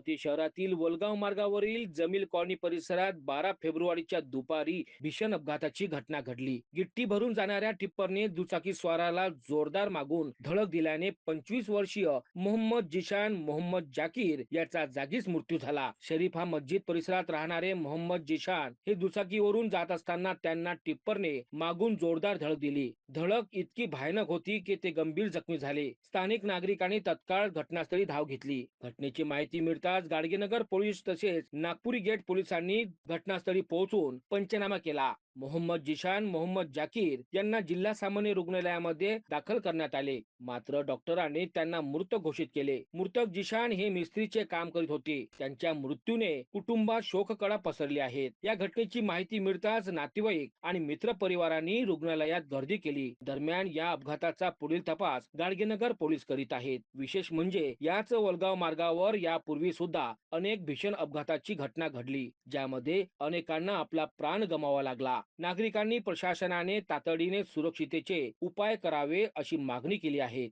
अमरावती शहरातील वलगाव मार्गावरील जमील कॉलनी परिसरात बारा फेब्रुवारीच्या दुपारी भीषण अपघाताची घटना घडली. गिट्टी भरून जाणाऱ्या टिप्परने दुचाकी स्वाराला जोरदार मागून धडक दिल्याने पंचवीस वर्षीय मोहम्मद जिशान मोहम्मद जाकीर याचा जागीच मृत्यू झाला. शरीफा मस्जिद परिसरात राहणारे मोहम्मद जिशान हे दुचाकीवरून जात असताना त्यांना टिप्परने मागून जोरदार धडक दिली. धडक इतकी भयानक होती की ते गंभीर जखमी झाले. स्थानिक नागरिकांनी तत्काळ घटनास्थळी धाव घेतली. घटनेची माहिती मिळता तास गाडगेनगर पोलीस तसेच नागपुरी गेट पोलिसांनी घटनास्थळी पोहोचून पंचनामा केला. मोहम्मद जिशान मोहम्मद जाकीर यांना जिल्हा सामान्य रुग्णालयामध्ये दाखल करण्यात आले. मात्र डॉक्टरांनी त्यांना मृत घोषित केले. मृतक जिशान हे मिस्त्रीचे काम करीत होते. त्यांच्या मृत्यूने कुटुंबात शोककळा पसरली आहेत. या घटनेची माहिती मिळताच नातेवाईक आणि मित्र परिवारांनी रुग्णालयात गर्दी केली. दरम्यान या अपघाताचा पुढील तपास गाडगेनगर पोलीस करीत आहेत. विशेष म्हणजे याच वलगाव मार्गावर यापूर्वी सुद्धा अनेक भीषण अपघाताची घटना घडली ज्यामध्ये अनेकांना आपला प्राण गमावा लागला. नागरिकांनी प्रशासनाने तातडीने सुरक्षितेचे उपाय करावे अशी मागणी केली आहे.